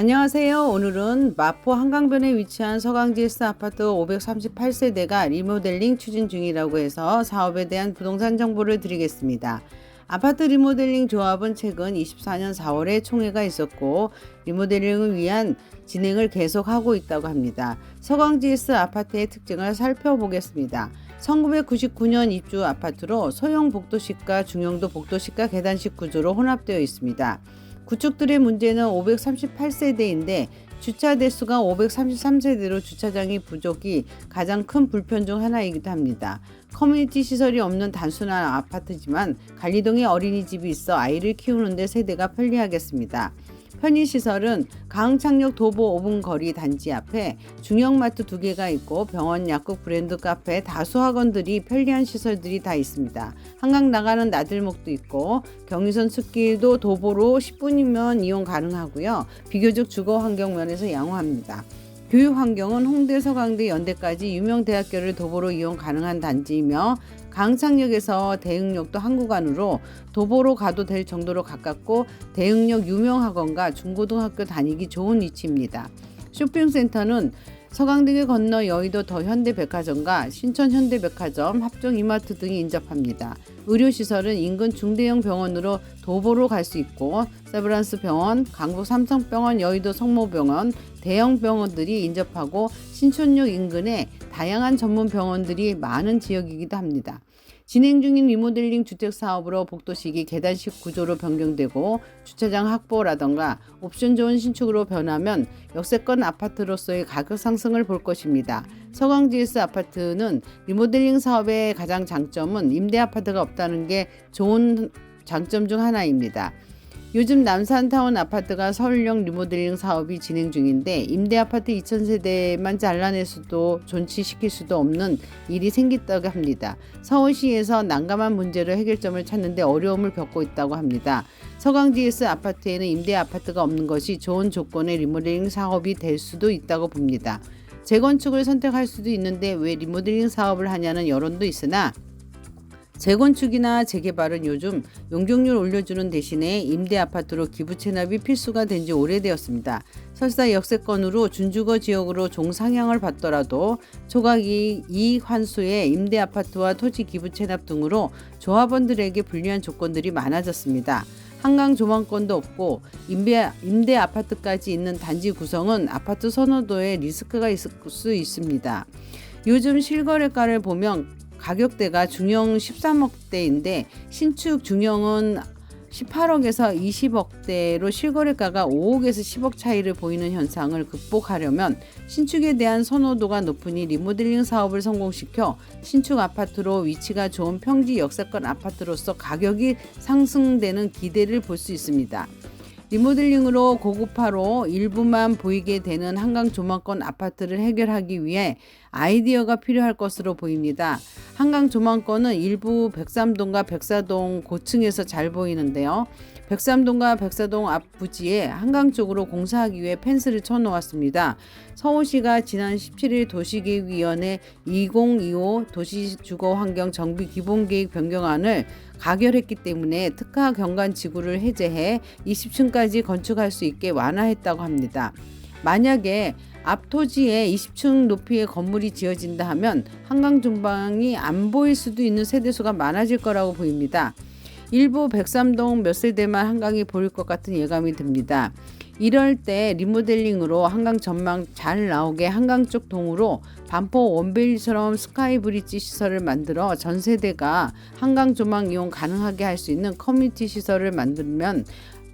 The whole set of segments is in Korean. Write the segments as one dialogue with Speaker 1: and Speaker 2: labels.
Speaker 1: 안녕하세요. 오늘은 마포 한강변에 위치한 서강지에스 아파트 538세대가 리모델링 추진 중이라고 해서 사업에 대한 부동산 정보를 드리겠습니다. 아파트 리모델링 조합은 최근 24년 4월에 총회가 있었고 리모델링을 위한 진행을 계속하고 있다고 합니다. 서강지에스 아파트의 특징을 살펴보겠습니다. 1999년 입주 아파트로 소형 복도식과 중형도 복도식과 계단식 구조로 혼합되어 있습니다. 구축들의 문제는 538세대인데 주차 대수가 533세대로 주차장이 부족이 가장 큰 불편 중 하나이기도 합니다. 커뮤니티 시설이 없는 단순한 아파트지만 관리동에 어린이집이 있어 아이를 키우는데 세대가 편리하겠습니다. 편의시설은 강창역 도보 5분 거리 단지 앞에 중형마트 두 개가 있고 병원, 약국, 브랜드 카페, 다수 학원들이 편리한 시설들이 다 있습니다. 한강 나가는 나들목도 있고 경의선 숲길도 도보로 10분이면 이용 가능하고요. 비교적 주거 환경 면에서 양호합니다. 교육 환경은 홍대, 서강대, 연대까지 유명 대학교를 도보로 이용 가능한 단지이며 강창역에서 대흥역도 한 구간으로 도보로 가도 될 정도로 가깝고 대흥역 유명 학원과 중고등학교 다니기 좋은 위치입니다. 쇼핑센터는 서강대교 건너 여의도 더 현대백화점과 신천 현대백화점, 합정 이마트 등이 인접합니다. 의료시설은 인근 중대형 병원으로 도보로 갈 수 있고 세브란스 병원, 강북 삼성병원, 여의도 성모병원, 대형 병원들이 인접하고 신촌역 인근에 다양한 전문 병원들이 많은 지역이기도 합니다. 진행 중인 리모델링 주택 사업으로 복도식이 계단식 구조로 변경되고 주차장 확보라던가 옵션 좋은 신축으로 변하면 역세권 아파트로서의 가격 상승을 볼 것입니다. 서강지에스 아파트는 리모델링 사업의 가장 장점은 임대 아파트가 없다는 게 좋은 장점 중 하나입니다. 요즘 남산타운 아파트가 서울형 리모델링 사업이 진행 중인데 임대 아파트 2,000세대만 잘라낼 수도 존치시킬 수도 없는 일이 생겼다고 합니다. 서울시에서 난감한 문제를 해결점을 찾는데 어려움을 겪고 있다고 합니다. 서강지에스 아파트에는 임대 아파트가 없는 것이 좋은 조건의 리모델링 사업이 될 수도 있다고 봅니다. 재건축을 선택할 수도 있는데 왜 리모델링 사업을 하냐는 여론도 있으나 재건축이나 재개발은 요즘 용적률 올려주는 대신에 임대 아파트로 기부 체납이 필수가 된 지 오래되었습니다. 설사 역세권으로 준주거 지역으로 종상향을 받더라도 초과기 이익 환수에 임대 아파트와 토지 기부 체납 등으로 조합원들에게 불리한 조건들이 많아졌습니다. 한강 조망권도 없고 임대, 임대 아파트까지 있는 단지 구성은 아파트 선호도에 리스크가 있을 수 있습니다. 요즘 실거래가를 보면 가격대가 중형 13억대인데 신축 중형은 18억에서 20억대로 실거래가가 5억에서 10억 차이를 보이는 현상을 극복하려면 신축에 대한 선호도가 높으니 리모델링 사업을 성공시켜 신축 아파트로 위치가 좋은 평지 역세권 아파트로서 가격이 상승되는 기대를 볼 수 있습니다. 리모델링으로 고급화로 일부만 보이게 되는 한강 조망권 아파트를 해결하기 위해 아이디어가 필요할 것으로 보입니다. 한강 조망권은 일부 백삼동과 백사동 고층에서 잘 보이는데요. 백삼동과 백사동 앞 부지에 한강 쪽으로 공사하기 위해 펜스를 쳐놓았습니다. 서울시가 지난 17일 도시계획위원회 2025 도시주거환경 정비 기본계획 변경안을 가결했기 때문에 특화 경관 지구를 해제해 20층까지 건축할 수 있게 완화했다고 합니다. 만약에 앞 토지에 20층 높이의 건물이 지어진다 하면 한강 중방이 안 보일 수도 있는 세대수가 많아질 거라고 보입니다. 일부 백삼동 몇 세대만 한강이 보일 것 같은 예감이 듭니다. 이럴 때 리모델링으로 한강 전망 잘 나오게 한강 쪽 동으로 반포 원베일처럼 스카이 브릿지 시설을 만들어 전 세대가 한강 조망 이용 가능하게 할 수 있는 커뮤니티 시설을 만들면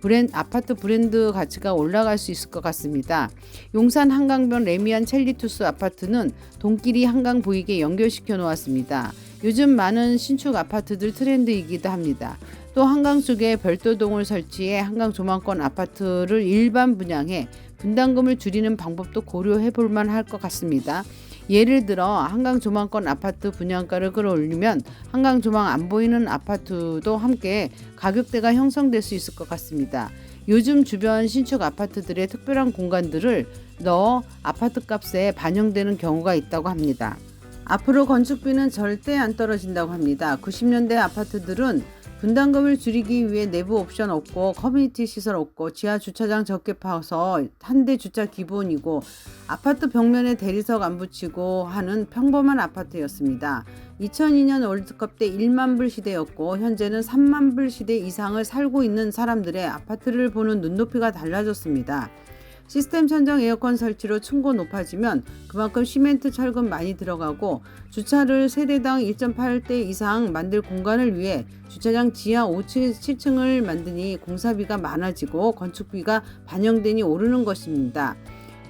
Speaker 1: 브랜 아파트 브랜드 가치가 올라갈 수 있을 것 같습니다. 용산 한강변 레미안 첼리투스 아파트는 돈길이 한강 보이게 연결시켜 놓았습니다. 요즘 많은 신축 아파트들 트렌드이기도 합니다. 또 한강 쪽에 별도동을 설치해 한강 조망권 아파트를 일반 분양해 분담금을 줄이는 방법도 고려해 볼 만할 것 같습니다. 예를 들어 한강 조망권 아파트 분양가를 끌어올리면 한강 조망 안 보이는 아파트도 함께 가격대가 형성될 수 있을 것 같습니다. 요즘 주변 신축 아파트들의 특별한 공간들을 넣어 아파트 값에 반영되는 경우가 있다고 합니다. 앞으로 건축비는 절대 안 떨어진다고 합니다. 90년대 아파트들은 분담금을 줄이기 위해 내부 옵션 없고 커뮤니티 시설 없고 지하 주차장 적게 파서 한 대 주차 기본이고 아파트 벽면에 대리석 안 붙이고 하는 평범한 아파트였습니다. 2002년 월드컵 때 1만 불 시대였고 현재는 3만 불 시대 이상을 살고 있는 사람들의 아파트를 보는 눈높이가 달라졌습니다. 시스템 천정 에어컨 설치로 층고 높아지면 그만큼 시멘트 철근 많이 들어가고 주차를 세대당 1.8대 이상 만들 공간을 위해 주차장 지하 5층, 7층을 만드니 공사비가 많아지고 건축비가 반영되니 오르는 것입니다.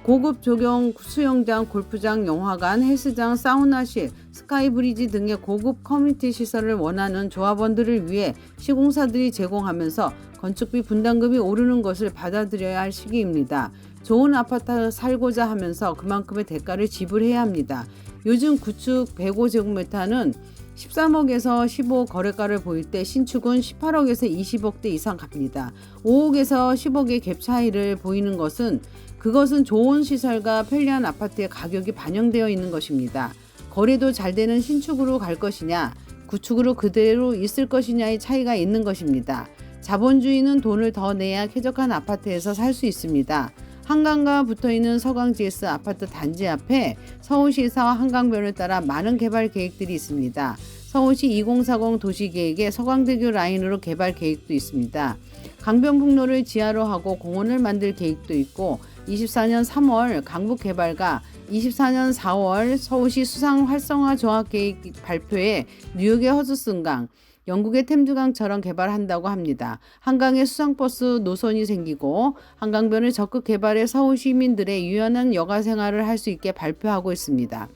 Speaker 1: 고급 조경 수영장, 골프장, 영화관, 헬스장, 사우나실, 스카이브리지 등의 고급 커뮤니티 시설을 원하는 조합원들을 위해 시공사들이 제공하면서 건축비 분담금이 오르는 것을 받아들여야 할 시기입니다. 좋은 아파트 살고자 하면서 그만큼의 대가를 지불해야 합니다. 요즘 구축 105제곱미터는 13억에서 15억 거래가를 보일 때 신축은 18억에서 20억대 이상 갑니다. 5억에서 10억의 갭 차이를 보이는 것은 그것은 좋은 시설과 편리한 아파트의 가격이 반영되어 있는 것입니다. 거래도 잘 되는 신축으로 갈 것이냐, 구축으로 그대로 있을 것이냐의 차이가 있는 것입니다. 자본주의는 돈을 더 내야 쾌적한 아파트에서 살 수 있습니다. 한강과 붙어 있는 서강 GS 아파트 단지 앞에 서울시사와 한강변을 따라 많은 개발 계획들이 있습니다. 서울시 2040 도시계획에 서강대교 라인으로 개발 계획도 있습니다. 강변북로를 지하로 하고 공원을 만들 계획도 있고 24년 3월 강북개발과 24년 4월 서울시 수상 활성화 조합 계획 발표에 뉴욕의 허드슨강, 영국의 템즈강처럼 개발한다고 합니다. 한강에 수상버스 노선이 생기고 한강변을 적극 개발해 서울 시민들의 유연한 여가 생활을 할 수 있게 발표하고 있습니다.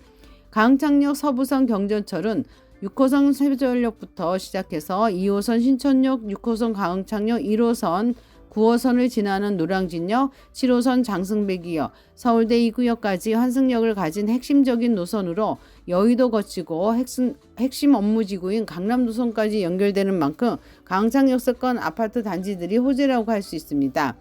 Speaker 1: 강창역 서부선 경전철은 6호선 세전역부터 시작해서 2호선 신천역, 6호선 강창역, 1호선 9호선을 지나는 노량진역, 7호선 장승배기역, 서울대 이구역까지 환승역을 가진 핵심적인 노선으로 여의도 거치고 핵심, 핵심 업무 지구인 강남도선까지 연결되는 만큼 강창역세권 아파트 단지들이 호재라고 할 수 있습니다.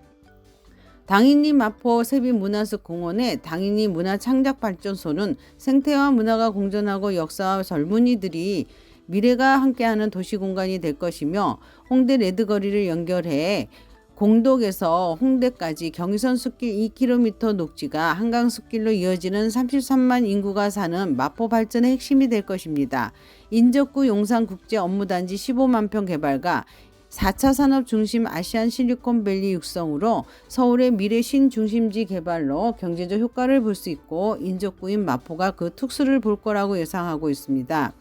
Speaker 1: 당인리 마포 세비문화습 공원의 당인리 문화창작발전소는 생태와 문화가 공존하고 역사와 젊은이들이 미래가 함께하는 도시공간이 될 것이며 홍대 레드거리를 연결해 공덕에서 홍대까지 경의선 숲길 2km 녹지가 한강 숲길로 이어지는 33만 인구가 사는 마포 발전의 핵심이 될 것입니다. 인적구 용산국제 업무단지 15만 평 개발과 4차 산업 중심 아시안 실리콘밸리 육성으로 서울의 미래 신중심지 개발로 경제적 효과를 볼 수 있고 인적구인 마포가 그 특수를 볼 거라고 예상하고 있습니다.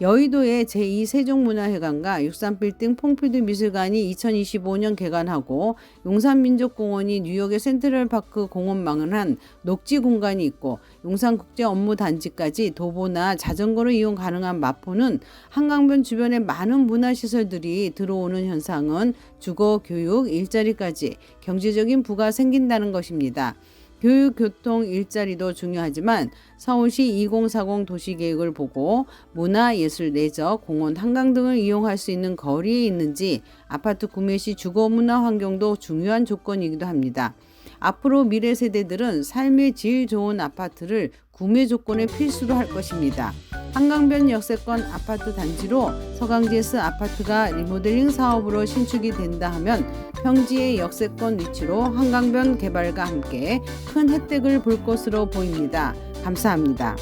Speaker 1: 여의도의 제2세종문화회관과 63빌딩 퐁피드 미술관이 2025년 개관하고 용산민족공원이 뉴욕의 센트럴파크 공원망을 한 녹지 공간이 있고 용산국제 업무단지까지 도보나 자전거로 이용 가능한 마포는 한강변 주변에 많은 문화시설들이 들어오는 현상은 주거, 교육, 일자리까지 경제적인 부가 생긴다는 것입니다. 교육, 교통, 일자리도 중요하지만 서울시 2040 도시계획을 보고 문화, 예술, 레저, 공원, 한강 등을 이용할 수 있는 거리에 있는지 아파트 구매 시 주거 문화 환경도 중요한 조건이기도 합니다. 앞으로 미래 세대들은 삶의 질 좋은 아파트를 구매 조건의 필수로 할 것입니다. 한강변 역세권 아파트 단지로 서강지에스 아파트가 리모델링 사업으로 신축이 된다 하면 평지의 역세권 위치로 한강변 개발과 함께 큰 혜택을 볼 것으로 보입니다. 감사합니다.